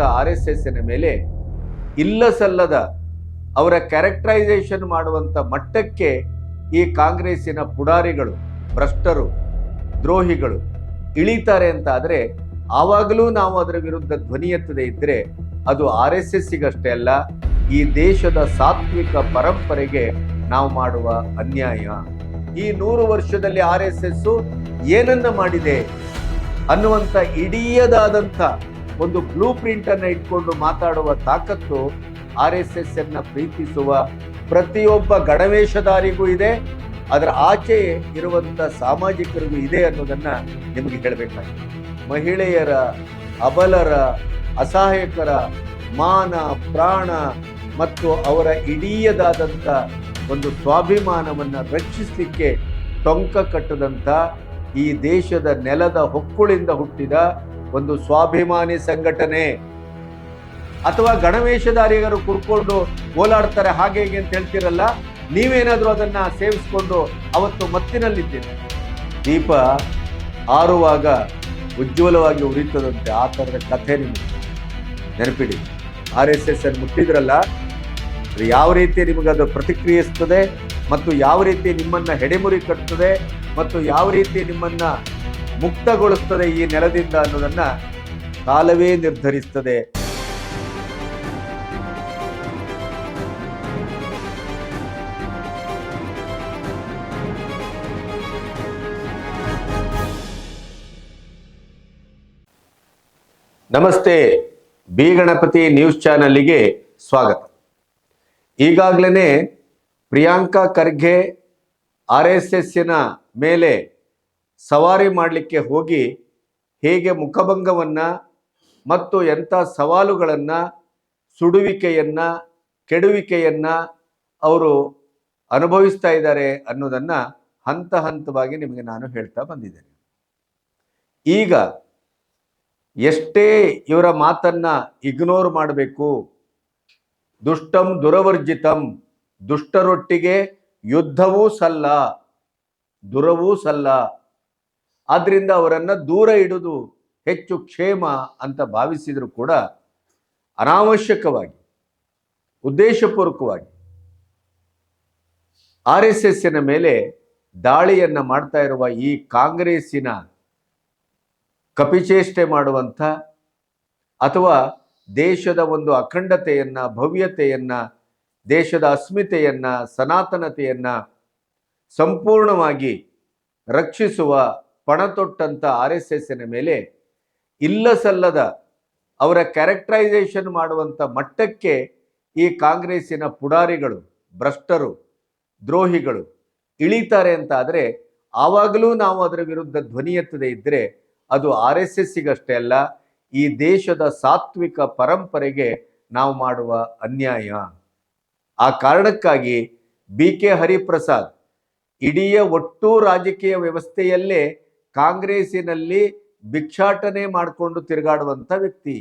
ಮಾಡುವಂಥ R S ಮೇಲೆ ಇಲ್ಲ ಸಲ್ಲದ ಅವರ ಕ್ಯಾರೆಕ್ಟರೈಸೇಷನ್ ಮಾಡುವಂಥ ಮಟ್ಟಕ್ಕೆ ಈ ಕಾಂಗ್ರೆಸ್ಸಿನ ಪುಡಾರಿಗಳು, ಭ್ರಷ್ಟರು, ದ್ರೋಹಿಗಳು ಇಳಿತಾರೆ ಅಂತ ಆದರೆ ಆವಾಗಲೂ ನಾವು ಅದರ ವಿರುದ್ಧ ಧ್ವನಿ ಎತ್ತದೆ ಇದ್ದರೆ ಅದು ಆರ್ ಎಸ್ ಎಸ್ಸಿಗಷ್ಟೇ ಅಲ್ಲ, ಈ ದೇಶದ ಸಾತ್ವಿಕ ಪರಂಪರೆಗೆ ನಾವು ಮಾಡುವ ಅನ್ಯಾಯ. ಈ ನೂರು ವರ್ಷದಲ್ಲಿ ಆರ್ ಎಸ್ ಎಸ್ ಏನನ್ನ ಮಾಡಿದೆ ಅನ್ನುವಂಥ ಇಡೀಯದಾದಂಥ ಒಂದು ಬ್ಲೂ ಪ್ರಿಂಟ್ ಅನ್ನ ಇಟ್ಕೊಂಡು ಮಾತಾಡುವ ತಾಕತ್ತು ಆರ್ ಎಸ್ ಎಸ್ ಅನ್ನ ಪ್ರೀತಿಸುವ ಪ್ರತಿಯೊಬ್ಬ ಗಣವೇಶಧಾರಿಗೂ ಇದೆ. ಅದರ ಆಚೆ ಇರುವಂತ ಸಾಮಾಜಿಕರಿಗೂ ಇದೆ ಅನ್ನೋದನ್ನು ನಿಮಗೆ ಹೇಳಬೇಕಾಗಿದೆ ಮಹಿಳೆಯರ, ಅಬಲರ, ಅಸಹಾಯಕರ, ಮಾನ, ಪ್ರಾಣ ಮತ್ತು ಅವರ ಇಡೀಯದಾದಂಥ ಒಂದು ಸ್ವಾಭಿಮಾನವನ್ನ ರಕ್ಷಿಸಲಿಕ್ಕೆ ಟೊಂಕ ಕಟ್ಟದಂತ ಈ ದೇಶದ ನೆಲದ ಹೊಕ್ಕುಳಿಂದ ಹುಟ್ಟಿದ ಒಂದು ಸ್ವಾಭಿಮಾನಿ ಸಂಘಟನೆ ಅಥವಾ ಗಣವೇಶಧಾರಿಗರು ಕುರ್ಕೊಂಡು ಓಲಾಡ್ತಾರೆ, ಹಾಗೆ ಹೀಗೆ ಅಂತ ಹೇಳ್ತಿರಲ್ಲ, ನೀವೇನಾದರೂ ಅದನ್ನ ಸೇವಿಸ್ಕೊಂಡು ಅವತ್ತು ಮತ್ತಿನಲ್ಲಿದ್ದೀರಿ? ದೀಪ ಆರುವಾಗ ಉಜ್ವಲವಾಗಿ ಉರಿತದಂತೆ ಆ ಥರದ ಕಥೆ ನಿಮಗೆ ನೆನಪಿಡಿ. ಆರ್ ಎಸ್ ಎಸ್ ಅನ್ನು ಮುಟ್ಟಿದ್ರಲ್ಲ, ಅದು ಯಾವ ರೀತಿ ನಿಮಗೆ ಅದು ಪ್ರತಿಕ್ರಿಯಿಸ್ತದೆ ಮತ್ತು ಯಾವ ರೀತಿ ನಿಮ್ಮನ್ನ ಹೆಡೆಮುರಿ ಕಟ್ತದೆ ಮತ್ತು ಯಾವ ರೀತಿ ನಿಮ್ಮನ್ನ ಮುಕ್ತಗೊಳಿಸ್ತದೆ ಈ ನೆಲದಿಂದ ಅನ್ನೋದನ್ನ ಕಾಲವೇ ನಿರ್ಧರಿಸ್ತದೆ. ನಮಸ್ತೆ, ಬಿ ಗಣಪತಿ ನ್ಯೂಸ್ ಚಾನಲ್ಗೆ ಸ್ವಾಗತ. ಈಗಾಗಲೇ ಪ್ರಿಯಾಂಕಾ ಖರ್ಗೆ ಆರ್ ಎಸ್ ಎಸ್ಸಿನ ಮೇಲೆ ಸವಾರಿ ಮಾಡಲಿಕ್ಕೆ ಹೋಗಿ ಹೇಗೆ ಮುಖಭಂಗವನ್ನು ಮತ್ತು ಎಂಥ ಸವಾಲುಗಳನ್ನು, ಸುಡುವಿಕೆಯನ್ನು, ಕೆಡುವಿಕೆಯನ್ನು ಅವರು ಅನುಭವಿಸ್ತಾ ಇದ್ದಾರೆ ಅನ್ನೋದನ್ನು ಹಂತ ಹಂತವಾಗಿ ನಿಮಗೆ ನಾನು ಹೇಳ್ತಾ ಬಂದಿದ್ದೇನೆ. ಈಗ ಎಷ್ಟೇ ಇವರ ಮಾತನ್ನ ಇಗ್ನೋರ್ ಮಾಡಬೇಕು, ದುಷ್ಟಂ ದುರವರ್ಜಿತಂ, ದುಷ್ಟರೊಟ್ಟಿಗೆ ಯುದ್ಧವೂ ಸಲ್ಲ, ದುರವೂ ಸಲ್ಲ ಆದ್ರಿಂದ ಅವರನ್ನು ದೂರ ಇಡುವುದು ಹೆಚ್ಚು ಕ್ಷೇಮ ಅಂತ ಭಾವಿಸಿದರೂ ಕೂಡ ಅನಾವಶ್ಯಕವಾಗಿ, ಉದ್ದೇಶಪೂರ್ವಕವಾಗಿ ಆರ್ ಎಸ್ ಎಸ್ಸಿನ ಮೇಲೆ ದಾಳಿಯನ್ನ ಮಾಡ್ತಾ ಇರುವ ಈ ಕಾಂಗ್ರೆಸ್ಸಿನ ಕಪಿಚೇಷ್ಟೆ ಮಾಡುವಂಥ ಅಥವಾ ದೇಶದ ಒಂದು ಅಖಂಡತೆಯನ್ನು, ಭವ್ಯತೆಯನ್ನು, ದೇಶದ ಅಸ್ಮಿತೆಯನ್ನು, ಸನಾತನತೆಯನ್ನು ಸಂಪೂರ್ಣವಾಗಿ ರಕ್ಷಿಸುವ ಪಣತೊಟ್ಟಂತ ಆರ್ ಎಸ್ ಎಸ್ಸಿನ ಮೇಲೆ ಇಲ್ಲ ಸಲ್ಲದ ಅವರ ಕ್ಯಾರೆಕ್ಟರೈಸೇಷನ್ ಮಾಡುವಂಥ ಮಟ್ಟಕ್ಕೆ ಈ ಕಾಂಗ್ರೆಸ್ಸಿನ ಪುಡಾರಿಗಳು, ಭ್ರಷ್ಟರು, ದ್ರೋಹಿಗಳು ಇಳಿತಾರೆ ಅಂತ ಆದರೆ ಆವಾಗಲೂ ನಾವು ಅದರ ವಿರುದ್ಧ ಧ್ವನಿ ಎತ್ತದೇ ಇದ್ದರೆ ಅದು ಆರ್ ಎಸ್ ಎಸ್ಸಿಗಷ್ಟೇ ಅಲ್ಲ, ಈ ದೇಶದ ಸಾತ್ವಿಕ ಪರಂಪರೆಗೆ ನಾವು ಮಾಡುವ ಅನ್ಯಾಯ. ಆ ಕಾರಣಕ್ಕಾಗಿ ಬಿ ಕೆ ಹರಿಪ್ರಸಾದ್ ಇಡೀ ಒಟ್ಟು ರಾಜಕೀಯ ವ್ಯವಸ್ಥೆಯಲ್ಲೇ ಕಾಂಗ್ರೆಸ್ಸಿನಲ್ಲಿ ಭಿಕ್ಷಾಟನೆ ಮಾಡಿಕೊಂಡು ತಿರುಗಾಡುವಂಥ ವ್ಯಕ್ತಿ.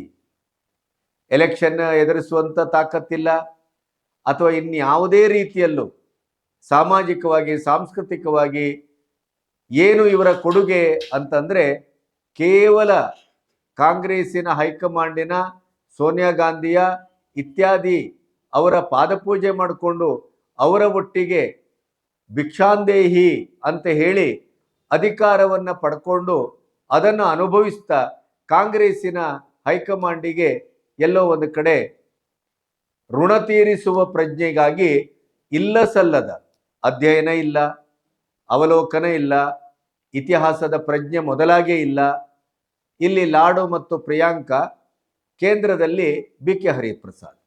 ಎಲೆಕ್ಷನ್ ಎದುರಿಸುವಂಥ ತಾಕತ್ತಿಲ್ಲ, ಅಥವಾ ಇನ್ಯಾವುದೇ ರೀತಿಯಲ್ಲೂ ಸಾಮಾಜಿಕವಾಗಿ, ಸಾಂಸ್ಕೃತಿಕವಾಗಿ ಏನು ಇವರ ಕೊಡುಗೆ ಅಂತಂದರೆ ಕೇವಲ ಕಾಂಗ್ರೆಸ್ಸಿನ ಹೈಕಮಾಂಡಿನ ಸೋನಿಯಾ ಗಾಂಧಿಯ ಇತ್ಯಾದಿ ಅವರ ಪಾದಪೂಜೆ ಮಾಡಿಕೊಂಡು ಅವರ ಒಟ್ಟಿಗೆ ಭಿಕ್ಷಾಂದೇಹಿ ಅಂತ ಹೇಳಿ ಅಧಿಕಾರವನ್ನು ಪಡ್ಕೊಂಡು ಅದನ್ನು ಅನುಭವಿಸ್ತಾ ಕಾಂಗ್ರೆಸ್ಸಿನ ಹೈಕಮಾಂಡಿಗೆ ಎಲ್ಲೋ ಒಂದು ಕಡೆ ಋಣ ತೀರಿಸುವ ಪ್ರಜ್ಞೆಗಾಗಿ ಇಲ್ಲ ಸಲ್ಲದ. ಅಧ್ಯಯನ ಇಲ್ಲ, ಅವಲೋಕನ ಇಲ್ಲ, ಇತಿಹಾಸದ ಪ್ರಜ್ಞೆ ಮೊದಲಾಗೇ ಇಲ್ಲ. ಇಲ್ಲಿ ಲಾಡು ಮತ್ತು ಪ್ರಿಯಾಂಕ ಕೇಂದ್ರದಲ್ಲಿ ಬಿ ಕೆ ಹರಿಪ್ರಸಾದ್.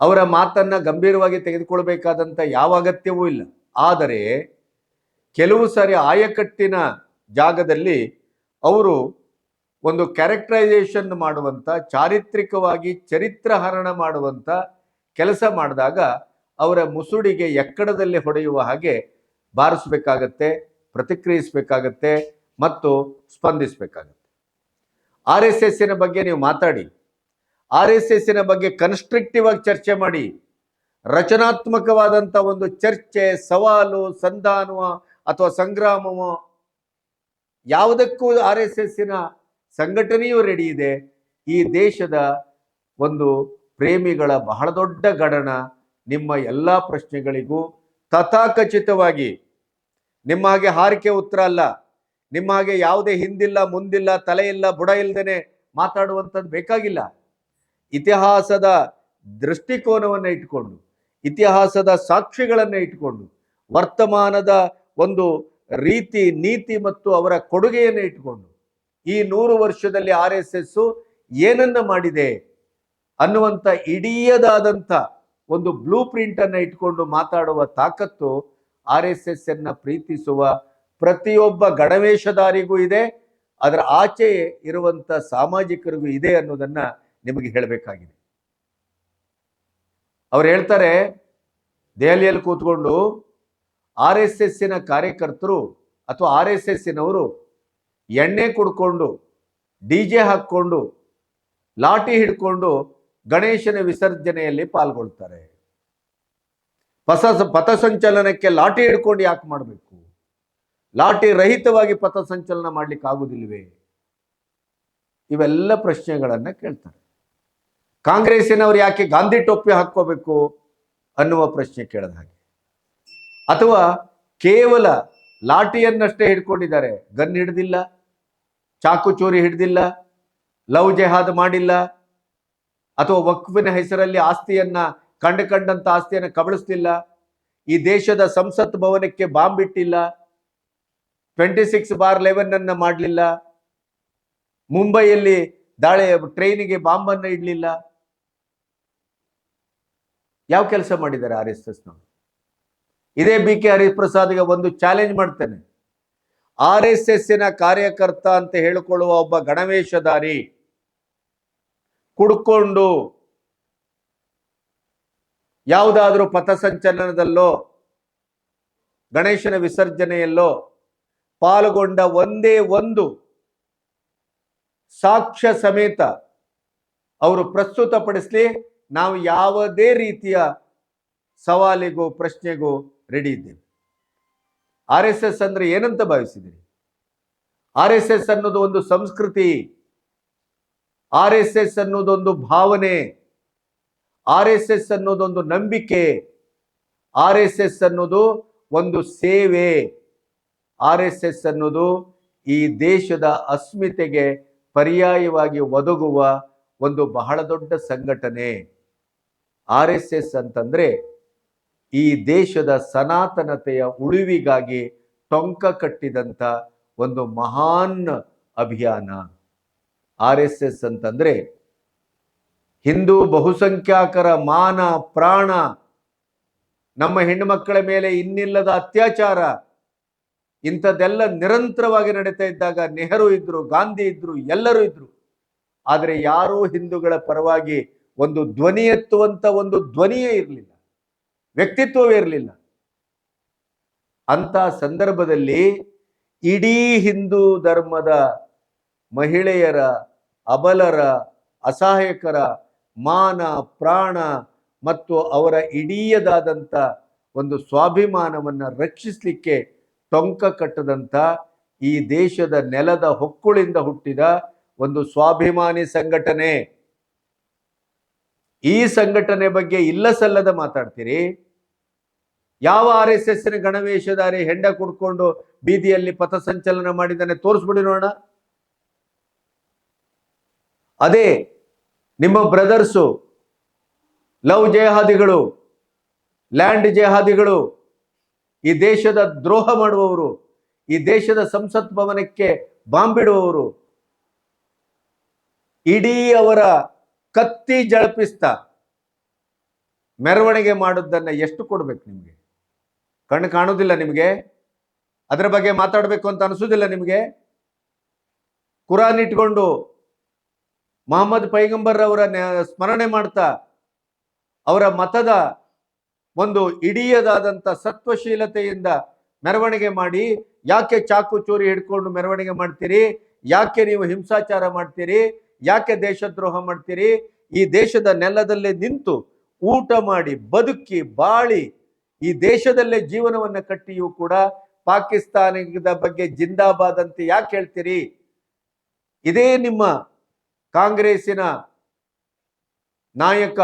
ಅವರ ಮಾತನ್ನ ಗಂಭೀರವಾಗಿ ತೆಗೆದುಕೊಳ್ಬೇಕಾದಂಥ ಯಾವ ಅಗತ್ಯವೂ ಇಲ್ಲ. ಆದರೆ ಕೆಲವು ಸಾರಿ ಆಯಕಟ್ಟಿನ ಜಾಗದಲ್ಲಿ ಅವರು ಒಂದು ಕ್ಯಾರೆಕ್ಟರೈಸೇಷನ್ ಮಾಡುವಂಥ ಚಾರಿತ್ರಿಕವಾಗಿ ಚರಿತ್ರಹರಣ ಮಾಡುವಂಥ ಕೆಲಸ ಮಾಡಿದಾಗ ಅವರ ಮುಸುಡಿಗೆ ಎಕ್ಕಡದಲ್ಲಿ ಹೊಡೆಯುವ ಹಾಗೆ ಬಾರಿಸಬೇಕಾಗತ್ತೆ, ಪ್ರತಿಕ್ರಿಯಿಸಬೇಕಾಗತ್ತೆ ಮತ್ತು ಸ್ಪಂದಿಸಬೇಕಾಗತ್ತೆ. ಆರ್ ಎಸ್ ಎಸ್ಸಿನ ಬಗ್ಗೆ ನೀವು ಮಾತಾಡಿ. ಆರ್ ಎಸ್ ಎಸ್ಸಿನ ಬಗ್ಗೆ ಕನ್ಸ್ಟ್ರಕ್ಟಿವ್ ಆಗಿ ಚರ್ಚೆ ಮಾಡಿ. ರಚನಾತ್ಮಕವಾದಂಥ ಒಂದು ಚರ್ಚೆ, ಸವಾಲು, ಸಂಧಾನವ ಅಥವಾ ಸಂಗ್ರಾಮವೋ, ಯಾವುದಕ್ಕೂ ಆರ್ ಎಸ್ ಎಸ್ಸಿನ ಸಂಘಟನೆಯೂ ರೆಡಿ ಇದೆ. ಈ ದೇಶದ ಒಂದು ಪ್ರೇಮಿಗಳ ಬಹಳ ದೊಡ್ಡ ಗಣನ ನಿಮ್ಮ ಎಲ್ಲ ಪ್ರಶ್ನೆಗಳಿಗೂ ತಥಾಖಚಿತವಾಗಿ ನಿಮ್ಮ ಹಾಗೆ ಹಾರಿಕೆ ಉತ್ತರ ಅಲ್ಲ, ನಿಮ್ಮ ಹಾಗೆ ಯಾವುದೇ ಹಿಂದಿಲ್ಲ, ಮುಂದಿಲ್ಲ, ತಲೆ ಇಲ್ಲ, ಬುಡ ಇಲ್ಲದೇನೆ ಮಾತಾಡುವಂಥದ್ದು ಬೇಕಾಗಿಲ್ಲ. ಇತಿಹಾಸದ ದೃಷ್ಟಿಕೋನವನ್ನು ಇಟ್ಕೊಂಡು, ಇತಿಹಾಸದ ಸಾಕ್ಷಿಗಳನ್ನು ಇಟ್ಕೊಂಡು, ವರ್ತಮಾನದ ಒಂದು ರೀತಿ, ನೀತಿ ಮತ್ತು ಅವರ ಕೊಡುಗೆಯನ್ನು ಇಟ್ಕೊಂಡು ಈ ನೂರು ವರ್ಷದಲ್ಲಿ ಆರ್ ಎಸ್ ಎಸ್ ಏನನ್ನ ಮಾಡಿದೆ ಅನ್ನುವಂಥ ಇಡೀಯದಾದಂಥ ಒಂದು ಬ್ಲೂ ಪ್ರಿಂಟ್ ಅನ್ನ ಇಟ್ಕೊಂಡು ಮಾತಾಡುವ ತಾಕತ್ತು ಆರ್ ಎಸ್ ಎಸ್ ಅನ್ನ ಪ್ರೀತಿಸುವ ಪ್ರತಿಯೊಬ್ಬ ಗಣವೇಶಧಾರಿಗೂ ಇದೆ. ಅದರ ಆಚೆ ಇರುವಂತ ಸಾಮಾಜಿಕರಿಗೂ ಇದೆ ಅನ್ನೋದನ್ನ ನಿಮಗೆ ಹೇಳಬೇಕಾಗಿದೆ. ಅವ್ರು ಹೇಳ್ತಾರೆ, ದೆಹಲಿಯಲ್ಲಿ ಕೂತ್ಕೊಂಡು ಆರ್ ಎಸ್ ಎಸ್ಸಿನ ಕಾರ್ಯಕರ್ತರು ಅಥವಾ ಆರ್ ಎಸ್ ಎಸ್ಸಿನವರು ಎಣ್ಣೆ ಕುಡ್ಕೊಂಡು, ಡಿ ಜೆ ಹಾಕ್ಕೊಂಡು, ಲಾಠಿ ಹಿಡ್ಕೊಂಡು ಗಣೇಶನ ವಿಸರ್ಜನೆಯಲ್ಲಿ ಪಾಲ್ಗೊಳ್ತಾರೆ. ಪಥ ಪಥಸಂಚಲನಕ್ಕೆ ಲಾಠಿ ಹಿಡ್ಕೊಂಡು ಯಾಕೆ ಮಾಡಬೇಕು? ಲಾಠಿ ರಹಿತವಾಗಿ ಪಥಸಂಚಲನ ಮಾಡಲಿಕ್ಕೆ ಆಗುದಿಲ್ವೇ? ಇವೆಲ್ಲ ಪ್ರಶ್ನೆಗಳನ್ನ ಕೇಳ್ತಾರೆ. ಕಾಂಗ್ರೆಸ್ಸಿನವರು ಯಾಕೆ ಗಾಂಧಿ ಟೊಪ್ಪಿ ಹಾಕ್ಕೋಬೇಕು ಅನ್ನುವ ಪ್ರಶ್ನೆ ಕೇಳದ ಹಾಗೆ. ಅಥವಾ ಕೇವಲ ಲಾಠಿಯನ್ನಷ್ಟೇ ಹಿಡ್ಕೊಂಡಿದ್ದಾರೆ? ಗನ್ ಹಿಡ್ದಿಲ್ಲ, ಚಾಕು ಚೋರಿ ಹಿಡ್ದಿಲ್ಲ, ಲವ್ ಜೆಹಾದ್ ಮಾಡಿಲ್ಲ, ಅಥವಾ ವಕ್ಫಿನ ಹೆಸರಲ್ಲಿ ಆಸ್ತಿಯನ್ನ ಕಂಡು ಕಂಡಂತ ಆಸ್ತಿಯನ್ನು ಕಬಳಿಸ್ತಿಲ್ಲ, ಈ ದೇಶದ ಸಂಸತ್ ಭವನಕ್ಕೆ ಬಾಂಬ್ ಇಟ್ಟಿಲ್ಲ ಟ್ವೆಂಟಿ ಸಿಕ್ಸ್ ಬಾರ್ ಲೆವೆನ್ ಅನ್ನ ಮಾಡಲಿಲ್ಲ, ಮುಂಬೈಯಲ್ಲಿ ದಾಳಿ, ಟ್ರೈನಿಗೆ ಬಾಂಬನ್ನು ಇಡಲಿಲ್ಲ. ಯಾವ ಕೆಲಸ ಮಾಡಿದ್ದಾರೆ ಆರ್ ಎಸ್ ಎಸ್ನವರು ಇದೇ ಬಿ ಕೆ ಹರಿಪ್ರಸಾದ್ಗೆ ಒಂದು ಚಾಲೆಂಜ್ ಮಾಡ್ತೇನೆ. ಆರ್ ಎಸ್ ಎಸ್ಸಿನ ಕಾರ್ಯಕರ್ತ ಅಂತ ಹೇಳಿಕೊಳ್ಳುವ ಒಬ್ಬ ಗಣವೇಶಧಾರಿ ಕುಡ್ಕೊಂಡು ಯಾವುದಾದ್ರೂ ಪಥಸಂಚಲನದಲ್ಲೋ, ಗಣೇಶನ ವಿಸರ್ಜನೆಯಲ್ಲೋ ಪಾಲ್ಗೊಂಡ ಒಂದೇ ಒಂದು ಸಾಕ್ಷ್ಯ ಸಮೇತ ಅವರು ಪ್ರಸ್ತುತಪಡಿಸಲಿ, ನಾವು ಯಾವುದೇ ರೀತಿಯ ಸವಾಲಿಗೂ ಪ್ರಶ್ನೆಗೂ ರೆಡಿ ಇದ್ದೇವೆ ಆರ್ ಎಸ್ ಎಸ್ ಅಂದ್ರೆ ಏನಂತ ಭಾವಿಸಿದಿರಿ? ಆರ್ ಎಸ್ ಎಸ್ ಅನ್ನೋದು ಒಂದು ಸಂಸ್ಕೃತಿ, ಆರ್ ಎಸ್ ಎಸ್ ಅನ್ನೋದೊಂದು ಭಾವನೆ, ಆರ್ ಎಸ್ ಎಸ್ ಅನ್ನೋದೊಂದು ನಂಬಿಕೆ, ಆರ್ ಎಸ್ ಎಸ್ ಅನ್ನೋದು ಒಂದು ಸೇವೆ, ಆರ್ ಎಸ್ ಎಸ್ ಅನ್ನೋದು ಈ ದೇಶದ ಅಸ್ಮಿತೆಗೆ ಪರ್ಯಾಯವಾಗಿ ಒದಗುವ ಒಂದು ಬಹಳ ದೊಡ್ಡ ಸಂಘಟನೆ. ಆರ್ ಎಸ್ ಎಸ್ ಅಂತಂದ್ರೆ ಈ ದೇಶದ ಸನಾತನತೆಯ ಉಳಿವಿಗಾಗಿ ಟೊಂಕ ಕಟ್ಟಿದಂಥ ಒಂದು ಮಹಾನ್ ಅಭಿಯಾನ. ಆರ್ ಎಸ್ ಎಸ್ ಅಂತಂದ್ರೆ ಹಿಂದೂ ಬಹುಸಂಖ್ಯಾತರ ಮಾನ, ಪ್ರಾಣ, ನಮ್ಮ ಹೆಣ್ಣುಮಕ್ಕಳ ಮೇಲೆ ಇನ್ನಿಲ್ಲದ ಅತ್ಯಾಚಾರ, ಇಂಥದ್ದೆಲ್ಲ ನಿರಂತರವಾಗಿ ನಡೀತಾ ಇದ್ದಾಗ ನೆಹರು ಇದ್ರು, ಗಾಂಧಿ ಇದ್ರು, ಎಲ್ಲರೂ ಇದ್ರು. ಆದರೆ ಯಾರೂ ಹಿಂದೂಗಳ ಪರವಾಗಿ ಒಂದು ಧ್ವನಿ ಎತ್ತುವಂತ ಒಂದು ಧ್ವನಿಯೇ ಇರಲಿಲ್ಲ. ವ್ಯಕ್ತಿತ್ವವೇ ಇರಲಿಲ್ಲ. ಅಂತ ಸಂದರ್ಭದಲ್ಲಿ ಇಡೀ ಹಿಂದೂ ಧರ್ಮದ ಮಹಿಳೆಯರ, ಅಬಲರ, ಅಸಹಾಯಕರ ಮಾನ, ಪ್ರಾಣ ಮತ್ತು ಅವರ ಇಡೀಯದಾದಂಥ ಒಂದು ಸ್ವಾಭಿಮಾನವನ್ನು ರಕ್ಷಿಸಲಿಕ್ಕೆ ಟೊಂಕ ಕಟ್ಟದಂಥ ಈ ದೇಶದ ನೆಲದ ಹೊಕ್ಕುಳಿಂದ ಹುಟ್ಟಿದ ಒಂದು ಸ್ವಾಭಿಮಾನಿ ಸಂಘಟನೆ. ಈ ಸಂಘಟನೆ ಬಗ್ಗೆ ಇಲ್ಲ ಸಲ್ಲದ ಮಾತಾಡ್ತೀರಿ? ಯಾವ ಆರ್ ಎಸ್ ಎಸ್ ಗಣವೇಶಧಾರಿ ಹೆಂಡ ಕುಡ್ಕೊಂಡು ಬೀದಿಯಲ್ಲಿ ಪಥಸಂಚಲನ ಮಾಡಿದ್ದಾನೆ ತೋರಿಸ್ಬಿಡಿ ನೋಡೋಣ. ಅದೇ ನಿಮ್ಮ ಬ್ರದರ್ಸು ಲವ್ ಜಯಹಾದಿಗಳು ಲ್ಯಾಂಡ್ ಜಯಹಾದಿಗಳು ಈ ದೇಶದ ದ್ರೋಹ ಮಾಡುವವರು, ಈ ದೇಶದ ಸಂಸತ್ ಭವನಕ್ಕೆ ಬಾಂಬಿಡುವವರು, ಇಡೀ ಅವರ ಕತ್ತಿ ಜಳಪಿಸ್ತಾ ಮೆರವಣಿಗೆ ಮಾಡೋದನ್ನು ಎಷ್ಟು ಕೊಡ್ಬೇಕು ನಿಮಗೆ? ಕಣ್ಣು ಕಾಣೋದಿಲ್ಲ ನಿಮಗೆ? ಅದರ ಬಗ್ಗೆ ಮಾತಾಡಬೇಕು ಅಂತ ಅನಿಸೋದಿಲ್ಲ ನಿಮಗೆ? ಕುರಾನ್ ಇಟ್ಕೊಂಡು ಮೊಹಮ್ಮದ್ ಪೈಗಂಬರ್ ಅವರ ಸ್ಮರಣೆ ಮಾಡ್ತಾ ಅವರ ಮತದ ಒಂದು ಇಡಿಯದಾದಂಥ ಸತ್ವಶೀಲತೆಯಿಂದ ಮೆರವಣಿಗೆ ಮಾಡಿ, ಯಾಕೆ ಚಾಕು ಚೂರಿ ಹಿಡ್ಕೊಂಡು ಮೆರವಣಿಗೆ ಮಾಡ್ತೀರಿ? ಯಾಕೆ ನೀವು ಹಿಂಸಾಚಾರ ಮಾಡ್ತೀರಿ? ಯಾಕೆ ದೇಶದ್ರೋಹ ಮಾಡ್ತೀರಿ? ಈ ದೇಶದ ನೆಲದಲ್ಲೇ ನಿಂತು ಊಟ ಮಾಡಿ, ಬದುಕಿ, ಬಾಳಿ, ಈ ದೇಶದಲ್ಲೇ ಜೀವನವನ್ನು ಕಟ್ಟಿಯೂ ಕೂಡ ಪಾಕಿಸ್ತಾನದ ಬಗ್ಗೆ ಜಿಂದಾಬಾದ್ ಅಂತ ಯಾಕೆ ಹೇಳ್ತೀರಿ? ಇದೇ ನಿಮ್ಮ ಕಾಂಗ್ರೆಸ್ಸಿನ ನಾಯಕ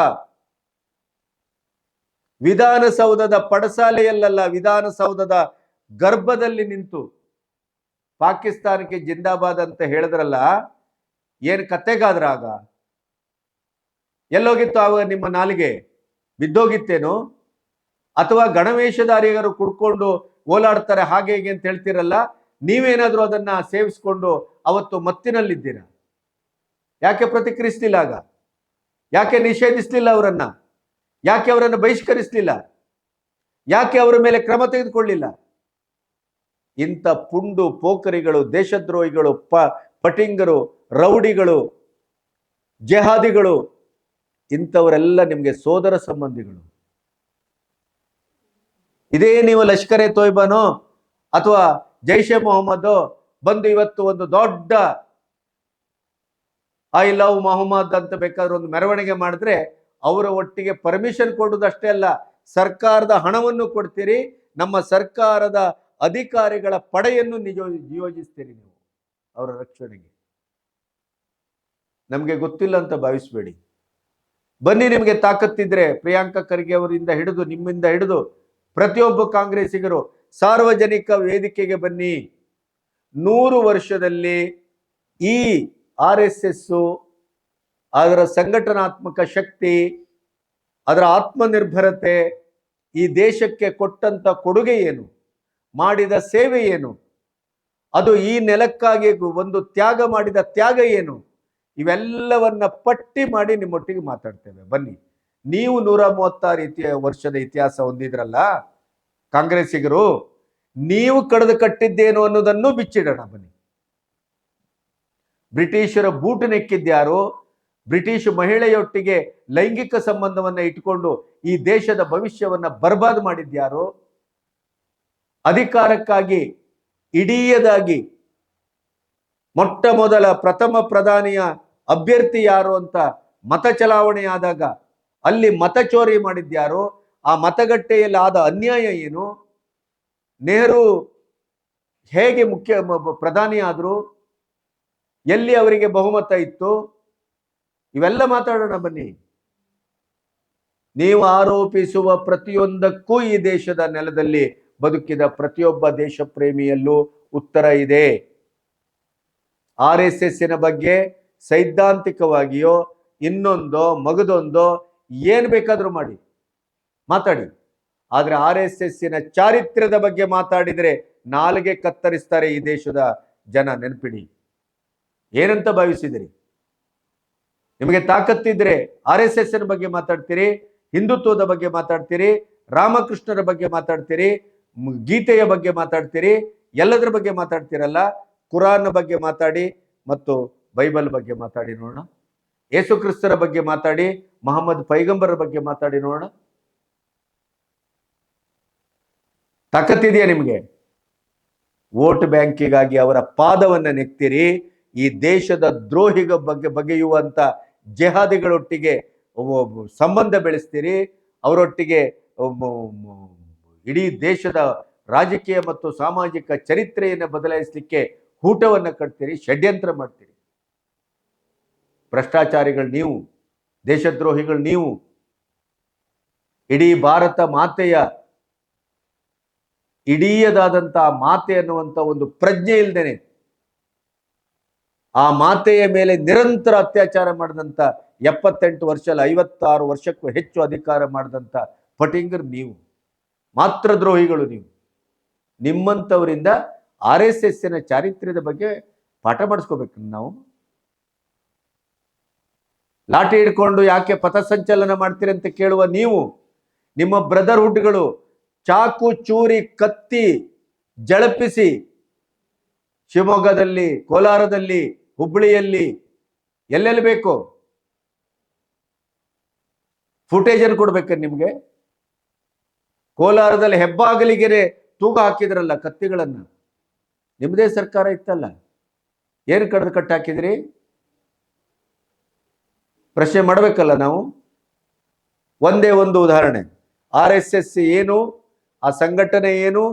ವಿಧಾನಸೌಧದ ಪಡಸಾಲೆಯಲ್ಲ ವಿಧಾನಸೌಧದ ಗರ್ಭದಲ್ಲಿ ನಿಂತು ಪಾಕಿಸ್ತಾನಕ್ಕೆ ಜಿಂದಾಬಾದ್ ಅಂತ ಹೇಳಿದ್ರಲ್ಲ ಏನು ಆಗ ಎಲ್ಲೋಗಿತ್ತು ಆವಾಗ ನಿಮ್ಮ ನಾಲಿಗೆ? ಬಿದ್ದೋಗಿತ್ತೇನು? ಅಥವಾ ಗಣವೇಷಧಾರಿಗರು ಕುಡ್ಕೊಂಡು ಓಲಾಡ್ತಾರೆ ಹಾಗೆ ಹೀಗೆ ಅಂತ ಹೇಳ್ತಿರಲ್ಲ, ನೀವೇನಾದರೂ ಅದನ್ನ ಸೇವಿಸ್ಕೊಂಡು ಅವತ್ತು ಮತ್ತಿನಲ್ಲಿದ್ದೀರ? ಯಾಕೆ ಪ್ರತಿಕ್ರಿಯಿಸ್ಲಿಲ್ಲ ಆಗ? ಯಾಕೆ ನಿಷೇಧಿಸ್ಲಿಲ್ಲ ಅವರನ್ನ? ಯಾಕೆ ಅವರನ್ನು ಬಹಿಷ್ಕರಿಸ್ಲಿಲ್ಲ? ಯಾಕೆ ಅವರ ಮೇಲೆ ಕ್ರಮ ತೆಗೆದುಕೊಳ್ಳಿಲ್ಲ? ಇಂಥ ಪುಂಡು ಪೋಕರಿಗಳು, ದೇಶದ್ರೋಹಿಗಳು, ಪ ಪಟಿಂಗರು, ರೌಡಿಗಳು, ಜೆಹಾದಿಗಳು, ಇಂಥವರೆಲ್ಲ ನಿಮಗೆ ಸೋದರ ಸಂಬಂಧಿಗಳು. ಇದೇ ನೀವು ಲಷ್ಕರೆ ತೊಯ್ಬಾನೋ ಅಥವಾ ಜೈಷೆ ಮೊಹಮ್ಮದ್ ಬಂದು ಇವತ್ತು ಒಂದು ದೊಡ್ಡ ಐ ಲವ್ ಮೊಹಮ್ಮದ್ ಅಂತ ಬೇಕಾದ್ರೆ ಒಂದು ಮೆರವಣಿಗೆ ಮಾಡಿದ್ರೆ ಅವರ ಒಟ್ಟಿಗೆ ಪರ್ಮಿಷನ್ ಕೊಡುವುದಷ್ಟೇ ಅಲ್ಲ, ಸರ್ಕಾರದ ಹಣವನ್ನು ಕೊಡ್ತೀರಿ, ನಮ್ಮ ಸರ್ಕಾರದ ಅಧಿಕಾರಿಗಳ ಪಡೆಯನ್ನು ನಿಜ ನಿಯೋಜಿಸ್ತೀರಿ ನೀವು. ಅವರ ರಕ್ಷಣೆಗೆ. ನಮಗೆ ಗೊತ್ತಿಲ್ಲ ಅಂತ ಭಾವಿಸ್ಬೇಡಿ. ಬನ್ನಿ ನಿಮಗೆ ತಾಕತ್ತಿದ್ರೆ ಪ್ರಿಯಾಂಕಾ ಖರ್ಗೆ ಅವರಿಂದ ಹಿಡಿದು ನಿಮ್ಮಿಂದ ಹಿಡಿದು ಪ್ರತಿಯೊಬ್ಬ ಕಾಂಗ್ರೆಸ್ಸಿಗರು ಸಾರ್ವಜನಿಕ ವೇದಿಕೆಗೆ ಬನ್ನಿ. ನೂರು ವರ್ಷದಲ್ಲಿ ಈ ಆರ್ ಎಸ್ ಎಸ್ಸು ಅದರ ಸಂಘಟನಾತ್ಮಕ ಶಕ್ತಿ, ಅದರ ಆತ್ಮನಿರ್ಭರತೆ, ಈ ದೇಶಕ್ಕೆ ಕೊಟ್ಟಂತ ಕೊಡುಗೆ ಏನು, ಮಾಡಿದ ಸೇವೆ ಏನು ಅದು ಈ ನೆಲಕ್ಕಾಗಿ ಒಂದು ತ್ಯಾಗ ಮಾಡಿದ ತ್ಯಾಗ ಏನು? ಇವೆಲ್ಲವನ್ನ ಪಟ್ಟಿ ಮಾಡಿ ನಿಮ್ಮೊಟ್ಟಿಗೆ ಮಾತಾಡ್ತೇವೆ. ಬನ್ನಿ. ನೀವು ನೂರ ಮೂವತ್ತಾರು ಇತಿಹ, ವರ್ಷದ ಇತಿಹಾಸ ಹೊಂದಿದ್ರಲ್ಲ, ಕಾಂಗ್ರೆಸ್ಸಿಗರು, ನೀವು ಕಳೆದು ಕಟ್ಟಿದ್ದೇನು ಅನ್ನೋದನ್ನು ಬಿಚ್ಚಿಡೋಣ, ಬನ್ನಿ. ಬ್ರಿಟಿಷರ ಬೂಟು ನೆಕ್ಕಿದ್ಯಾರು ಬ್ರಿಟಿಷ್ ಮಹಿಳೆಯೊಟ್ಟಿಗೆ ಲೈಂಗಿಕ ಸಂಬಂಧವನ್ನ ಇಟ್ಕೊಂಡು ಈ ದೇಶದ ಭವಿಷ್ಯವನ್ನ ಬರ್ಬಾದ್ ಮಾಡಿದ್ಯಾರು ಅಧಿಕಾರಕ್ಕಾಗಿ ಇಡೀಯದಾಗಿ ಮೊಟ್ಟ ಮೊದಲ ಪ್ರಥಮ ಪ್ರಧಾನಿಯ ಅಭ್ಯರ್ಥಿ ಯಾರು ಅಂತ ಮತ ಚಲಾವಣೆ ಆದಾಗ ಅಲ್ಲಿ ಮತ ಚೋರಿ ಮಾಡಿದ್ಯಾರು ಆ ಮತಗಟ್ಟೆಯಲ್ಲಿ ಆದ ಅನ್ಯಾಯ ಏನು? ನೆಹರು ಹೇಗೆ ಮುಖ್ಯ ಪ್ರಧಾನಿ ಆದ್ರು? ಎಲ್ಲಿ ಅವರಿಗೆ ಬಹುಮತ ಇತ್ತು? ಇವೆಲ್ಲ ಮಾತಾಡೋಣ ಬನ್ನಿ. ನೀವು ಆರೋಪಿಸುವ ಪ್ರತಿಯೊಂದಕ್ಕೂ ಈ ದೇಶದ ನೆಲದಲ್ಲಿ ಬದುಕಿದ ಪ್ರತಿಯೊಬ್ಬ ದೇಶ ಪ್ರೇಮಿಯಲ್ಲೂ ಉತ್ತರ ಇದೆ. ಆರ್ ಎಸ್ ಎಸ್ಸಿನ ಬಗ್ಗೆ ಸೈದ್ಧಾಂತಿಕವಾಗಿಯೋ ಇನ್ನೊಂದೋ ಮಗದೊಂದೋ ಏನ್ ಬೇಕಾದ್ರೂ ಮಾಡಿ. ಮಾತಾಡಿ. ಆದ್ರೆ ಆರ್ ಎಸ್ ಎಸ್ಸಿನ ಚಾರಿತ್ರ್ಯದ ಬಗ್ಗೆ ಮಾತಾಡಿದ್ರೆ ನಾಲಿಗೆ ಕತ್ತರಿಸ್ತಾರೆ ಈ ದೇಶದ ಜನ ನೆನಪಿಡಿ. ಏನಂತ ಭಾವಿಸಿದಿರಿ? ನಿಮಗೆ ತಾಕತ್ತಿದ್ರೆ ಆರ್ ಎಸ್ ಎಸ್ ಬಗ್ಗೆ ಮಾತಾಡ್ತೀರಿ, ಹಿಂದುತ್ವದ ಬಗ್ಗೆ ಮಾತಾಡ್ತೀರಿ, ರಾಮಕೃಷ್ಣರ ಬಗ್ಗೆ ಮಾತಾಡ್ತೀರಿ ಗೀತೆಯ ಬಗ್ಗೆ ಮಾತಾಡ್ತೀರಿ, ಎಲ್ಲದರ ಬಗ್ಗೆ ಮಾತಾಡ್ತೀರಲ್ಲ? ಕುರಾನ್ ಬಗ್ಗೆ ಮಾತಾಡಿ ಮತ್ತು ಬೈಬಲ್ ಬಗ್ಗೆ ಮಾತಾಡಿ ನೋಡೋಣ. ಯೇಸು ಕ್ರಿಸ್ತರ ಬಗ್ಗೆ ಮಾತಾಡಿ, ಮೊಹಮ್ಮದ್ ಪೈಗಂಬರ ಬಗ್ಗೆ ಮಾತಾಡಿ ನೋಡೋಣ. ತಾಕತ್ತಿದೆಯಾ ನಿಮಗೆ? ವೋಟ್ ಬ್ಯಾಂಕಿಗಾಗಿ ಅವರ ಪಾದವನ್ನ ನೆಕ್ತಿರಿ. ಈ ದೇಶದ ದ್ರೋಹಿಗ ಬಗ್ಗೆ ಬಗೆಯುವಂತ ಜೆಹಾದಿಗಳೊಟ್ಟಿಗೆ ಸಂಬಂಧ ಬೆಳೆಸ್ತೀರಿ. ಅವರೊಟ್ಟಿಗೆ ಇಡೀ ದೇಶದ ರಾಜಕೀಯ ಮತ್ತು ಸಾಮಾಜಿಕ ಚರಿತ್ರೆಯನ್ನು ಬದಲಾಯಿಸಲಿಕ್ಕೆ ಕೂಟವನ್ನು ಕಟ್ತೀರಿ, ಷಡ್ಯಂತ್ರ ಮಾಡ್ತೀರಿ. ಭ್ರಷ್ಟಾಚಾರಿಗಳು ನೀವು, ದೇಶದ್ರೋಹಿಗಳು ನೀವು, ಇಡೀ ಭಾರತ ಮಾತೆಯ ಇಡೀಯದಾದಂಥ ಮಾತೆ ಅನ್ನುವಂಥ ಒಂದು ಪ್ರಜ್ಞೆ ಇಲ್ದೇನೆ, ಆ ಮಾತೆಯ ಮೇಲೆ ನಿರಂತರ ಅತ್ಯಾಚಾರ ಮಾಡಿದಂಥ ಎಪ್ಪತ್ತೆಂಟು ವರ್ಷ ಐವತ್ತಾರು ವರ್ಷಕ್ಕೂ ಹೆಚ್ಚು ಅಧಿಕಾರ ಮಾಡಿದಂಥ ಪಟಿಂಗರ್ ನೀವು. ಮಾತ್ರ ದ್ರೋಹಿಗಳು ನೀವು. ನಿಮ್ಮಂಥವರಿಂದ ಆರ್ ಎಸ್ ಎಸ್ಸಿನ ಚಾರಿತ್ರ್ಯದ ಬಗ್ಗೆ ಪಾಠ ಮಾಡಿಸ್ಕೋಬೇಕು ನಾವು. ಲಾಠಿ ಹಿಡ್ಕೊಂಡು ಯಾಕೆ ಪಥಸಂಚಲನ ಮಾಡ್ತೀರಿ ಅಂತ ಕೇಳುವ ನೀವು. ನಿಮ್ಮ ಬ್ರದರ್ಹುಡ್ಗಳು ಚಾಕು, ಚೂರಿ, ಕತ್ತಿ ಜಳಪಿಸಿ ಶಿವಮೊಗ್ಗದಲ್ಲಿ, ಕೋಲಾರದಲ್ಲಿ ಹುಬ್ಬಳ್ಳಿಯಲ್ಲಿ ಎಲ್ಲೆಲ್ಲಿ ಬೇಕು? ಫುಟೇಜನ್ನು ಕೊಡ್ಬೇಕು ನಿಮ್ಗೆ? ಕೋಲಾರದಲ್ಲಿ ಹೆಬ್ಬಾಗಲಿಗೆರೆ ತೂಗ ಹಾಕಿದ್ರಲ್ಲ ಕತ್ತಿಗಳನ್ನು? ನಿಮ್ಮದೇ ಸರ್ಕಾರ ಇತ್ತಲ್ಲ? ಏನು ಕಡ್ದು ಕಟ್ಟಾಕಿದ್ರಿ? ಪ್ರಶ್ನೆ ಮಾಡಬೇಕಲ್ಲ ನಾವು? ಒಂದೇ ಒಂದು ಉದಾಹರಣೆ. ಆರ್ ಎಸ್ ಎಸ್ ಏನು? ಆ ಸಂಘಟನೆ ಏನು?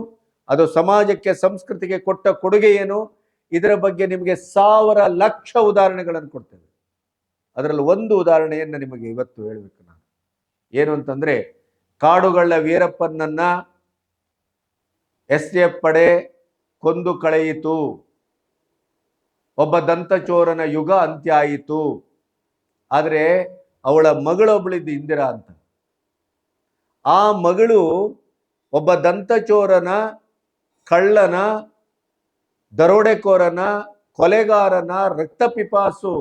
ಅದು ಸಮಾಜಕ್ಕೆ, ಸಂಸ್ಕೃತಿಗೆ ಕೊಟ್ಟ ಕೊಡುಗೆ ಏನು? ಇದರ ಬಗ್ಗೆ ನಿಮಗೆ ಸಾವಿರ ಲಕ್ಷ ಉದಾಹರಣೆಗಳನ್ನು ಕೊಡ್ತೇವೆ. ಅದರಲ್ಲಿ ಒಂದು ಉದಾಹರಣೆಯನ್ನು ನಿಮಗೆ ಇವತ್ತು ಹೇಳಬೇಕು ನಾನು. ಏನು ಅಂತಂದ್ರೆ ಕಾಡುಗಳ ವೀರಪ್ಪನನ್ನ ಎಸ್ ಎಫ್ ಪಡೆ ಕೊಂದು ಕಳೆಯಿತು. ಒಬ್ಬ ದಂತಚೋರನ ಯುಗ ಅಂತ್ಯ ಆಯಿತು ಆದರೆ ಅವಳ ಮಗಳೊಬ್ಬಳಿದ್ದು ಇಂದಿರಾ ಅಂತ. ಆ ಮಗಳು ಒಬ್ಬ ದಂತಚೋರನ, ಕಳ್ಳನ, ದರೋಡೆಕೋರನ, ಕೊಲೆಗಾರನ ರಕ್ತಪಿಪಾಸು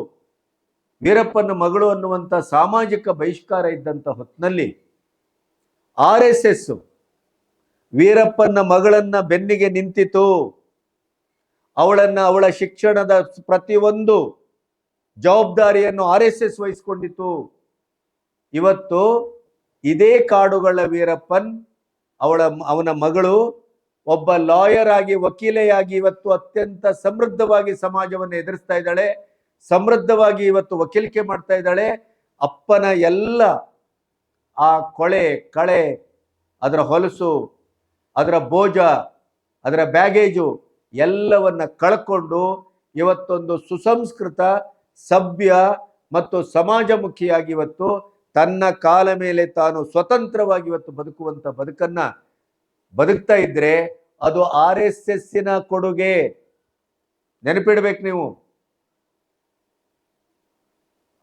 ವೀರಪ್ಪನ ಮಗಳು ಅನ್ನುವಂಥ ಸಾಮಾಜಿಕ ಬಹಿಷ್ಕಾರ ಇದ್ದಂಥ ಹೊತ್ತಿನಲ್ಲಿ ಆರ್ ಎಸ್ ಎಸ್ ವೀರಪ್ಪನ ಮಗಳನ್ನ ಬೆನ್ನಿಗೆ ನಿಂತಿತು. ಅವಳನ್ನ ಅವಳ ಶಿಕ್ಷಣದ ಪ್ರತಿಯೊಂದು ಜವಾಬ್ದಾರಿಯನ್ನು ಆರ್ ಎಸ್ ಎಸ್ ವಹಿಸಿಕೊಂಡಿತು ಇವತ್ತು ಇದೇ ಕಾಡುಗಳ ವೀರಪ್ಪನ್, ಅವಳ ಅವನ ಮಗಳು, ಒಬ್ಬ ಲಾಯರ್ ಆಗಿ, ವಕೀಲೆಯಾಗಿ ಇವತ್ತು ಅತ್ಯಂತ ಸಮೃದ್ಧವಾಗಿ ಸಮಾಜವನ್ನು ಎದುರಿಸ್ತಾ ಇದ್ದಾಳೆ. ಸಮೃದ್ಧವಾಗಿ ಇವತ್ತು ವಕೀಲಿಕೆ ಮಾಡ್ತಾ ಇದ್ದಾಳೆ. ಅಪ್ಪನ ಎಲ್ಲ ಆ ಕೊಳೆ, ಕಳೆ, ಅದರ ಹೊಲಸು, ಅದರ ಬೋಜ, ಅದರ ಬ್ಯಾಗೇಜು ಎಲ್ಲವನ್ನ ಕಳ್ಕೊಂಡು ಇವತ್ತೊಂದು ಸುಸಂಸ್ಕೃತ ಸಭ್ಯ ಮತ್ತು ಸಮಾಜಮುಖಿಯಾಗಿ ಇವತ್ತು ತನ್ನ ಕಾಲ ಮೇಲೆ ತಾನು ಸ್ವತಂತ್ರವಾಗಿ ಇವತ್ತು ಬದುಕುವಂತ ಬದುಕನ್ನ ಬದುಕ್ತಾ ಇದ್ದರೆ ಅದು ಆರ್ ಎಸ್ ಎಸ್ಸಿನ ಕೊಡುಗೆ. ನೆನಪಿಡ್ಬೇಕು ನೀವು.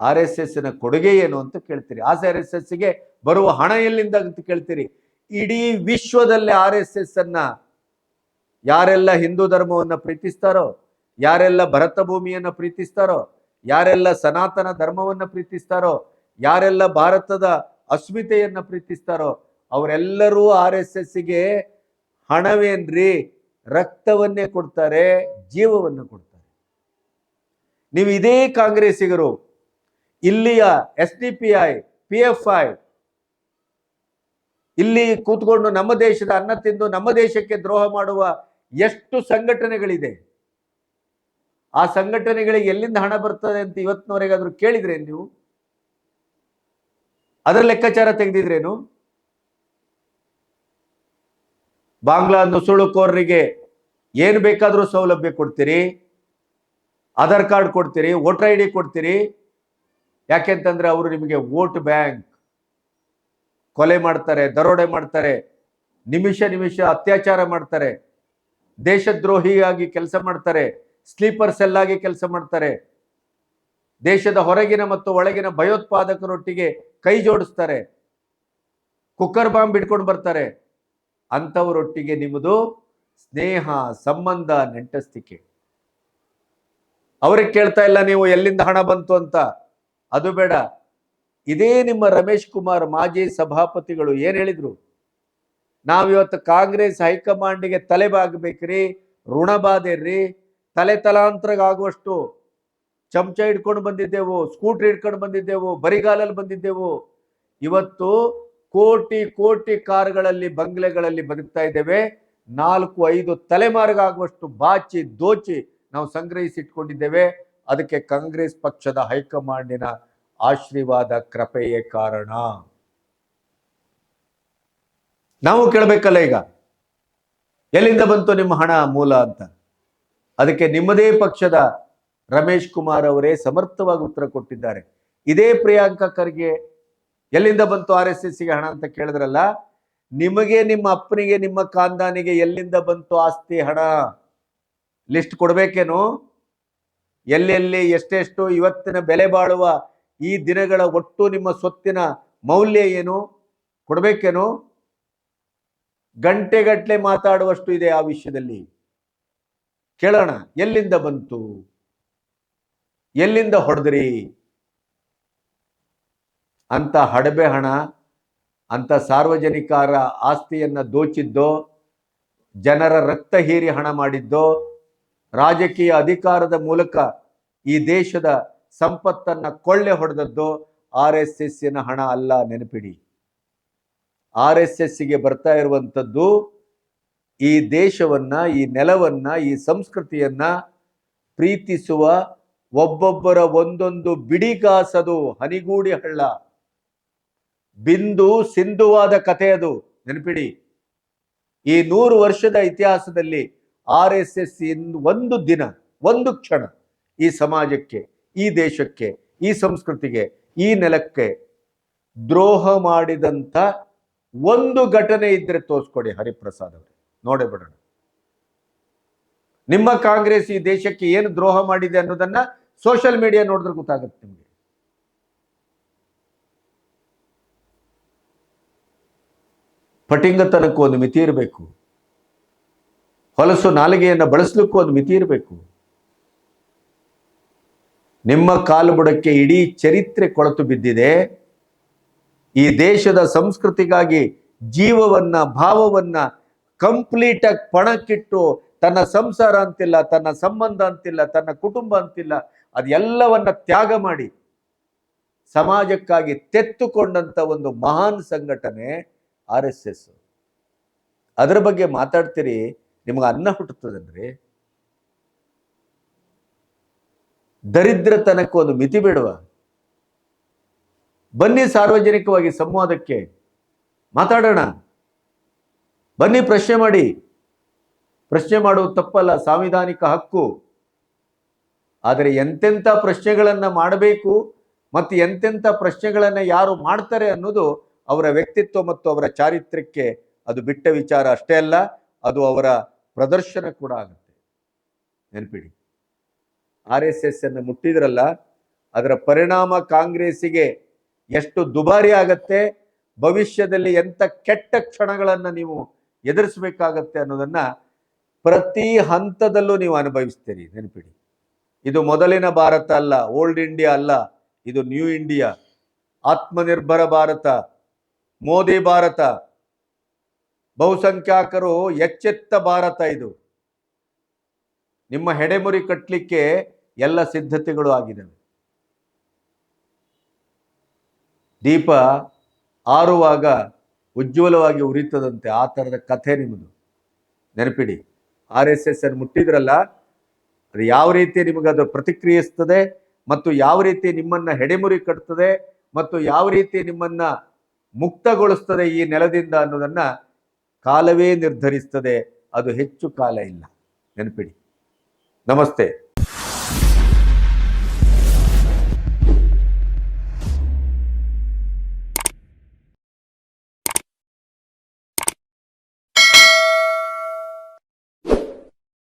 ಆರ್ ಎಸ್ ಎಸ್ಸಿನ ಕೊಡುಗೆ ಏನು ಅಂತ ಕೇಳ್ತೀರಿ. ಆರ್ ಎಸ್ ಎಸ್ಗೆ ಬರುವ ಹಣ ಎಲ್ಲಿಂದ ಅಂತ ಕೇಳ್ತೀರಿ? ಇಡೀ ವಿಶ್ವದಲ್ಲೇ ಆರ್ ಎಸ್ ಎಸ್ ಅನ್ನ ಯಾರೆಲ್ಲ ಹಿಂದೂ ಧರ್ಮವನ್ನ ಪ್ರೀತಿಸ್ತಾರೋ, ಯಾರೆಲ್ಲ ಭರತ ಭೂಮಿಯನ್ನು ಪ್ರೀತಿಸ್ತಾರೋ, ಯಾರೆಲ್ಲ ಸನಾತನ ಧರ್ಮವನ್ನ ಪ್ರೀತಿಸ್ತಾರೋ, ಯಾರೆಲ್ಲ ಭಾರತದ ಅಸ್ಮಿತೆಯನ್ನು ಪ್ರೀತಿಸ್ತಾರೋ, ಅವರೆಲ್ಲರೂ ಆರ್ ಎಸ್ ಎಸ್ಗೆ ಹಣವೇನ್ರಿ? ರಕ್ತವನ್ನೇ ಕೊಡ್ತಾರೆ, ಜೀವವನ್ನು ಕೊಡ್ತಾರೆ. ನೀವು ಇದೇ ಕಾಂಗ್ರೆಸ್ಸಿಗರು, ಇಲ್ಲಿಯ S D P I, P F I ಇಲ್ಲಿ ಕೂತ್ಕೊಂಡು ನಮ್ಮ ದೇಶದ ಅನ್ನ ತಿಂದು ನಮ್ಮ ದೇಶಕ್ಕೆ ದ್ರೋಹ ಮಾಡುವ ಎಷ್ಟು ಸಂಘಟನೆಗಳಿದೆ? ಆ ಸಂಘಟನೆಗಳಿಗೆ ಎಲ್ಲಿಂದ ಹಣ ಬರ್ತದೆ ಅಂತ ಇವತ್ತಿನವರೆಗಾದ್ರೂ ಕೇಳಿದ್ರೆ ನೀವು? ಅದರ ಲೆಕ್ಕಾಚಾರ ತೆಗೆದಿದ್ರೇನು? ಬಾಂಗ್ಲಾ ನುಸುಳುಕೋರರಿಗೆ ಏನು ಬೇಕಾದರೂ ಸೌಲಭ್ಯ ಕೊಡ್ತೀರಿ? ಆಧಾರ್ ಕಾರ್ಡ್ ಕೊಡ್ತೀರಿ? ವೋಟರ್ ಐ ಡಿ ಕೊಡ್ತೀರಿ? ಯಾಕೆಂತಂದ್ರೆ ಅವರು ನಿಮಗೆ ವೋಟ್ ಬ್ಯಾಂಕ್. ಕೊಲೆ ಮಾಡ್ತಾರೆ, ದರೋಡೆ ಮಾಡ್ತಾರೆ, ನಿಮಿಷ ನಿಮಿಷ ಅತ್ಯಾಚಾರ ಮಾಡ್ತಾರೆ, ದೇಶದ್ರೋಹಿಯಾಗಿ ಕೆಲಸ ಮಾಡ್ತಾರೆ ಸ್ಲೀಪರ್ ಸೆಲ್ ಕೆಲಸ ಮಾಡ್ತಾರೆ, ದೇಶದ ಹೊರಗಿನ ಮತ್ತು ಒಳಗಿನ ಭಯೋತ್ಪಾದಕರೊಟ್ಟಿಗೆ ಕೈ ಜೋಡಿಸ್ತಾರೆ, ಕುಕ್ಕರ್ ಬಾಂಬ್ ಇಟ್ಕೊಂಡು ಬರ್ತಾರೆ, ಅಂಥವರೊಟ್ಟಿಗೆ ನಿಮ್ಮದು ಸ್ನೇಹ, ಸಂಬಂಧ ನೆಂಟಸ್ತಿಕೆ. ಅವ್ರಿಗೆ ಕೇಳ್ತಾ ಇಲ್ಲ ನೀವು ಎಲ್ಲಿಂದ ಹಣ ಬಂತು ಅಂತ. ಅದು ಬೇಡ. ಇದೇ ನಿಮ್ಮ ರಮೇಶ್ ಕುಮಾರ್ ಮಾಜಿ ಸಭಾಪತಿಗಳು ಏನ್ ಹೇಳಿದ್ರು? ನಾವಿವತ್ತು ಕಾಂಗ್ರೆಸ್ ಹೈಕಮಾಂಡಿಗೆ ತಲೆಬಾಗಬೇಕ್ರಿ ರೀ ತಲೆ ತಲಾಂತರಗಾಗುವಷ್ಟು ಚಮಚ ಹಿಡ್ಕೊಂಡು ಬಂದಿದ್ದೆವು, ಸ್ಕೂಟ್ರ್ ಹಿಡ್ಕೊಂಡು ಬಂದಿದ್ದೆವು, ಬರಿಗಾಲಲ್ಲಿ ಬಂದಿದ್ದೆವು. ಇವತ್ತು ಕೋಟಿ ಕೋಟಿ ಕಾರುಗಳಲ್ಲಿ, ಬಂಗ್ಲೆಗಳಲ್ಲಿ ಬದುಕ್ತಾ ಇದ್ದೇವೆ. ನಾಲ್ಕು, ಐದು ತಲೆಮಾರಿಗಾಗುವಷ್ಟು ಬಾಚಿ, ದೋಚಿ ನಾವು ಸಂಗ್ರಹಿಸಿಟ್ಕೊಂಡಿದ್ದೇವೆ. ಅದಕ್ಕೆ ಕಾಂಗ್ರೆಸ್ ಪಕ್ಷದ ಹೈಕಮಾಂಡಿನ ಆಶೀರ್ವಾದ ಕೃಪೆಯೇ ಕಾರಣ. ನಾವು ಕೇಳಬೇಕಲ್ಲ ಈಗ. ಎಲ್ಲಿಂದ ಬಂತು ನಿಮ್ಮ ಹಣ ಮೂಲ ಅಂತ? ಅದಕ್ಕೆ ನಿಮ್ಮದೇ ಪಕ್ಷದ ರಮೇಶ್ ಕುಮಾರ್ ಅವರೇ ಸಮರ್ಥವಾಗಿ ಉತ್ತರ ಕೊಟ್ಟಿದ್ದಾರೆ. ಇದೇ ಪ್ರಿಯಾಂಕಾ ಖರ್ಗೆ ಎಲ್ಲಿಂದ ಬಂತು ಆರ್ ಎಸ್ ಎಸ್ಗೆ ಹಣ ಅಂತ ಕೇಳಿದ್ರಲ್ಲ? ನಿಮಗೆ, ನಿಮ್ಮ ಅಪ್ಪನಿಗೆ, ನಿಮ್ಮ ಖಾನ್ದಾನಿಗೆ ಎಲ್ಲಿಂದ ಬಂತು ಆಸ್ತಿ ಹಣ? ಲಿಸ್ಟ್ ಕೊಡ್ಬೇಕೇನು? ಎಲ್ಲೆಲ್ಲಿ, ಎಷ್ಟೆಷ್ಟು, ಇವತ್ತಿನ ಬೆಲೆ ಬಾಳುವ ಈ ದಿನಗಳ ಒಟ್ಟು ನಿಮ್ಮ ಸ್ವತ್ತಿನ ಮೌಲ್ಯ ಏನು? ಕೊಡಬೇಕೇನೋ? ಗಂಟೆಗಟ್ಟಲೆ ಮಾತಾಡುವಷ್ಟು ಇದೆ ಆ ವಿಷಯದಲ್ಲಿ. ಕೇಳೋಣ, ಎಲ್ಲಿಂದ ಬಂತು? ಎಲ್ಲಿಂದ ಹೊಡೆದ್ರಿ? ಅಂತ ಹಡಬೆ ಹಣ, ಅಂತ ಸಾರ್ವಜನಿಕರ ಆಸ್ತಿಯನ್ನ ದೋಚಿದ್ದೋ, ಜನರ ರಕ್ತ ಹೀರಿ ಹಣ ಮಾಡಿದ್ದೋ, ರಾಜಕೀಯ ಅಧಿಕಾರದ ಮೂಲಕ ಈ ದೇಶದ ಸಂಪತ್ತನ್ನ ಕೊಳ್ಳೆ ಹೊಡೆದದ್ದು ಆರ್ ಎಸ್ ಎಸ್ಸಿನ ಹಣ ಅಲ್ಲ, ನೆನಪಿಡಿ. ಆರ್ ಎಸ್ ಎಸ್ಸಿಗೆ ಬರ್ತಾ ಇರುವಂಥದ್ದು ಈ ದೇಶವನ್ನ, ಈ ನೆಲವನ್ನ, ಈ ಸಂಸ್ಕೃತಿಯನ್ನ ಪ್ರೀತಿಸುವ ಒಬ್ಬೊಬ್ಬರ ಒಂದೊಂದು ಬಿಡಿಗಾಸದು ಹನಿಗೂಡಿ ಹಳ್ಳ. ಬಿಂದು ಸಿಂಧುವಾದ ಕಥೆ ಅದು, ನೆನಪಿಡಿ. ಈ ನೂರು ವರ್ಷದ ಇತಿಹಾಸದಲ್ಲಿ ಆರ್ ಎಸ್ ಎಸ್ ಒಂದು ದಿನ, ಒಂದು ಕ್ಷಣ ಈ ಸಮಾಜಕ್ಕೆ ಈ ದೇಶಕ್ಕೆ, ಈ ಸಂಸ್ಕೃತಿಗೆ, ಈ ನೆಲಕ್ಕೆ ದ್ರೋಹ ಮಾಡಿದಂಥ ಒಂದು ಘಟನೆ ಇದ್ರೆ ತೋರಿಸ್ಕೊಡಿ ಹರಿಪ್ರಸಾದ್ ಅವರೇ. ನೋಡೇ ಬಿಡೋಣ. ನಿಮ್ಮ ಕಾಂಗ್ರೆಸ್ ಈ ದೇಶಕ್ಕೆ ಏನು ದ್ರೋಹ ಮಾಡಿದೆ ಅನ್ನೋದನ್ನ ಸೋಷಿಯಲ್ ಮೀಡಿಯಾ ನೋಡಿದ್ರೆ ಗೊತ್ತಾಗುತ್ತೆ ನಿಮಗೆ. ಪಟಿಂಗತನಕ್ಕೂ ಒಂದು ಮಿತಿ ಇರಬೇಕು. ಹೊಲಸು ನಾಲಿಗೆಯನ್ನು ಬಳಸಲಿಕ್ಕೂ ಒಂದು ಮಿತಿ ಇರಬೇಕು. ನಿಮ್ಮ ಕಾಲು ಬುಡಕ್ಕೆ ಇಡೀ ಚರಿತ್ರೆ ಕೊಳತು ಬಿದ್ದಿದೆ. ಈ ದೇಶದ ಸಂಸ್ಕೃತಿಗಾಗಿ ಜೀವವನ್ನ, ಭಾವವನ್ನ ಕಂಪ್ಲೀಟ್ ಆಗಿ ಪಣಕ್ಕಿಟ್ಟು ತನ್ನ ಸಂಸಾರ ಅಂತಿಲ್ಲ, ತನ್ನ ಸಂಬಂಧ ಅಂತಿಲ್ಲ, ತನ್ನ ಕುಟುಂಬ ಅಂತಿಲ್ಲ, ಅದೆಲ್ಲವನ್ನ ತ್ಯಾಗ ಮಾಡಿ ಸಮಾಜಕ್ಕಾಗಿ ತೆತ್ತುಕೊಂಡಂತ ಒಂದು ಮಹಾನ್ ಸಂಘಟನೆ ಆರ್ ಎಸ್ ಅದರ ಬಗ್ಗೆ ಮಾತಾಡ್ತೀರಿ, ನಿಮ್ಗೆ ಅನ್ನ ಹುಟ್ಟುತ್ತದನ್ರಿ ದರಿದ್ರತನಕ್ಕೆ ಒಂದು ಮಿತಿ ಬಿಡುವ. ಬನ್ನಿ ಸಾರ್ವಜನಿಕವಾಗಿ ಸಂವಾದಕ್ಕೆ ಮಾತಾಡೋಣ. ಬನ್ನಿ ಪ್ರಶ್ನೆ ಮಾಡಿ. ಪ್ರಶ್ನೆ ಮಾಡುವ ತಪ್ಪಲ್ಲ, ಸಾಂವಿಧಾನಿಕ ಹಕ್ಕು. ಆದರೆ ಎಂತೆಂಥ ಪ್ರಶ್ನೆಗಳನ್ನು ಮಾಡಬೇಕು ಮತ್ತು ಎಂತೆಂಥ ಪ್ರಶ್ನೆಗಳನ್ನು ಯಾರು ಮಾಡ್ತಾರೆ ಅನ್ನೋದು ಅವರ ವ್ಯಕ್ತಿತ್ವ ಮತ್ತು ಅವರ ಚಾರಿತ್ರ್ಯಕ್ಕೆ ಅದು ಬಿಟ್ಟ ವಿಚಾರ ಅಷ್ಟೇ ಅಲ್ಲ, ಅದು ಅವರ ಪ್ರದರ್ಶನ ಕೂಡ ಆಗುತ್ತೆ. ನೆನಪಿಡಿ. ಆರ್ ಎಸ್ ಎಸ್ ಅನ್ನು ಮುಟ್ಟಿದ್ರಲ್ಲ, ಅದರ ಪರಿಣಾಮ ಕಾಂಗ್ರೆಸ್ಸಿಗೆ ಎಷ್ಟು ದುಬಾರಿ ಆಗತ್ತೆ, ಭವಿಷ್ಯದಲ್ಲಿ ಎಂಥ ಕೆಟ್ಟ ಕ್ಷಣಗಳನ್ನು ನೀವು ಎದುರಿಸಬೇಕಾಗತ್ತೆ ಅನ್ನೋದನ್ನ ಪ್ರತಿ ಹಂತದಲ್ಲೂ ನೀವು ಅನುಭವಿಸ್ತೀರಿ, ನೆನಪಿಡಿ. ಇದು ಮೊದಲಿನ ಭಾರತ ಅಲ್ಲ, ಓಲ್ಡ್ ಇಂಡಿಯಾ ಅಲ್ಲ, ಇದು ನ್ಯೂ ಇಂಡಿಯಾ. ಆತ್ಮನಿರ್ಭರ ಭಾರತ, ಮೋದಿ ಭಾರತ. ಬಹುಸಂಖ್ಯಾತರು ಎಚ್ಚೆತ್ತ ಭಾರತ ಇದು. ನಿಮ್ಮ ಹೆಡೆಮುರಿ ಕಟ್ಟಲಿಕ್ಕೆ ಎಲ್ಲ ಸಿದ್ಧತೆಗಳು ಆಗಿದ್ದಾವೆ ದೀಪ ಆರುವಾಗ ಉಜ್ವಲವಾಗಿ ಉರಿತದಂತೆ ಆ ಥರದ ಕಥೆ ನಿಮ್ಮದು. ನೆನಪಿಡಿ, ಆರ್ ಎಸ್ ಎಸ್ ಅನ್ನು ಮುಟ್ಟಿದ್ರಲ್ಲ, ಅದು ಯಾವ ರೀತಿ ನಿಮಗೆ ಅದು ಪ್ರತಿಕ್ರಿಯಿಸ್ತದೆ ಮತ್ತು ಯಾವ ರೀತಿ ನಿಮ್ಮನ್ನು ಹೆಡೆಮುರಿ ಕಟ್ತದೆ ಮತ್ತು ಯಾವ ರೀತಿ ನಿಮ್ಮನ್ನ ಮುಕ್ತಗೊಳಿಸ್ತದೆ ಈ ನೆಲದಿಂದ ಅನ್ನೋದನ್ನ ಕಾಲವೇ ನಿರ್ಧರಿಸ್ತದೆ. ಅದು ಹೆಚ್ಚು ಕಾಲ ಇಲ್ಲ. ನೆನಪಿಡಿ. ನಮಸ್ತೆ